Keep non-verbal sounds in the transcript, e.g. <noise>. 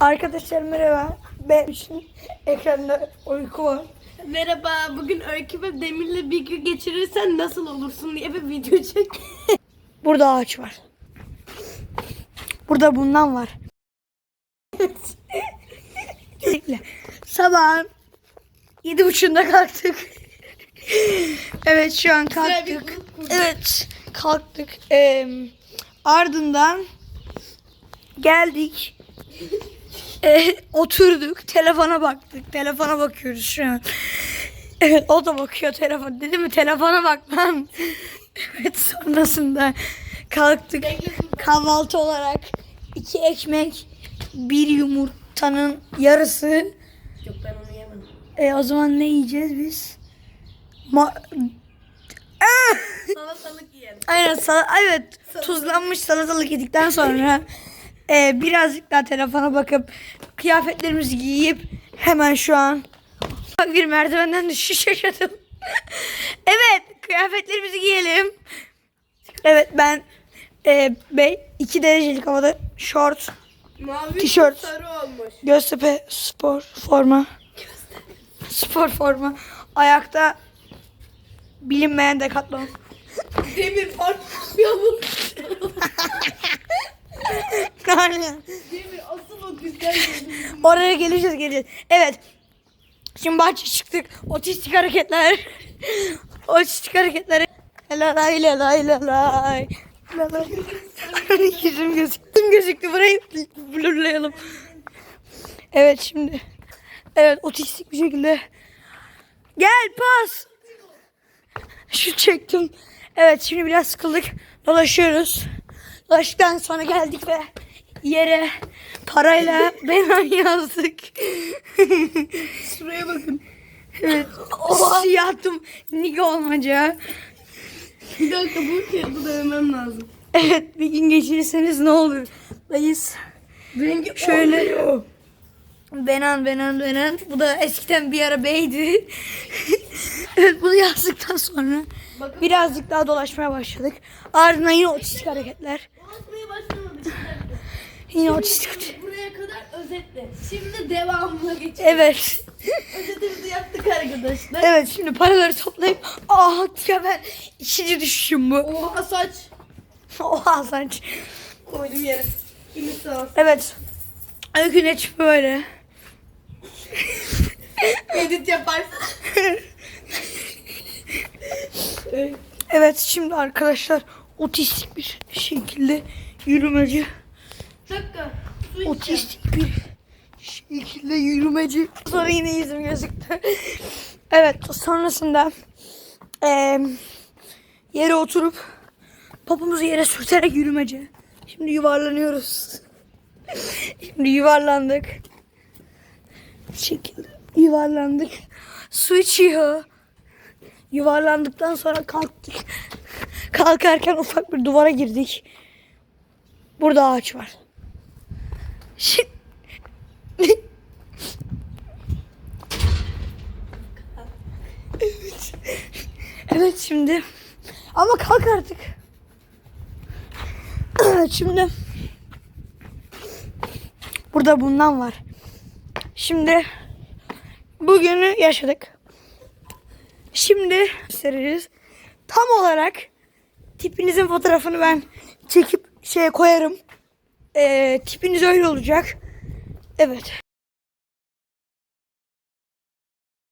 Arkadaşlar merhaba. Benim için ekranda uyku var. Merhaba, bugün Öykü ve Demir'le bir gün geçirirsen nasıl olursun diye bir video çek. <laughs> Burada ağaç var. Burada bundan var. Sabah yedi buçuğunda kalktık. evet şu an kalktık. Evet kalktık. Ee, ardından geldik. Ee, oturduk. Telefona baktık. Telefona bakıyoruz şu an. Evet o da bakıyor telefon. Dedi mi telefona bak lan. <laughs> evet sonrasında kalktık. Kahvaltı olarak iki ekmek, bir yumurtanın yarısı. Yok ben onu yemem. E, o zaman ne yiyeceğiz biz? Ma Salatalık yiyelim. Aynen sal- evet tuzlanmış salatalık yedikten sonra <laughs> e, birazcık daha telefona bakıp kıyafetlerimizi giyip hemen şu an Bak bir merdivenden düşüş yaşadım. <laughs> evet kıyafetlerimizi giyelim. Evet ben e, be, 2 derecelik havada short, Mavi Tişört. sarı olmuş. Göztepe spor forma. Spor forma. Ayakta bilinmeyen dekatlon. Demir fark yapalım. <laughs> Aynen. Demir asıl o güzel. <laughs> Oraya geleceğiz geleceğiz. Evet. Şimdi bahçe çıktık. Otistik hareketler. <laughs> Otistik hareketler. La lay la la lay. La lay. <laughs> Yüzüm gözüktü. Gözüktü. Burayı blurlayalım. Evet şimdi. Evet otistik bir şekilde. Gel pas. Şu çektim. Evet şimdi biraz sıkıldık. Dolaşıyoruz. Dolaştıktan sonra geldik ve yere parayla benan yazdık. Şuraya bakın. evet. Siyahtım Niga olmaca. Bir dakika bu kağıdı dövmem lazım. Evet bir gün geçirirseniz ne olur? Dayız. Rengi Şöyle. Benan Benan Benan. Bu da eskiden bir ara beydi. evet bunu yazdıktan sonra Bakın. birazcık daha dolaşmaya başladık. Ardından yine otistik hareketler. Basmaya başlamadık. Yine otistik. Buraya kadar özetle. Şimdi devamına geçelim. Evet. Özetimizi yaptık arkadaşlar. Evet şimdi paraları toplayıp ah ben ikinci düşüşüm bu. Oha saç. Oha sanç. Koydum yere. Kimi sağ. Evet. Öykün hiç böyle. <laughs> Edit yaparsın. Evet şimdi arkadaşlar otistik bir şekilde yürümeci. Dakika. Su. Otistik bir şekilde yürümeci. Sonra yine yüzüm gözüktü. Evet sonrasında eee yere oturup popumuzu yere sürterek yürümeci. Şimdi yuvarlanıyoruz. Şimdi yuvarlandık. Şekilde yuvarlandık. Su içiyor. Yuvarlandıktan sonra kalktık. Kalkarken ufak bir duvara girdik. Burada ağaç var. Evet. Evet şimdi. Ama kalk artık. Şimdi. Burada bundan var. Şimdi bugünü yaşadık. Şimdi gösteririz. Tam olarak tipinizin fotoğrafını ben çekip şeye koyarım. Ee, tipiniz öyle olacak. Evet.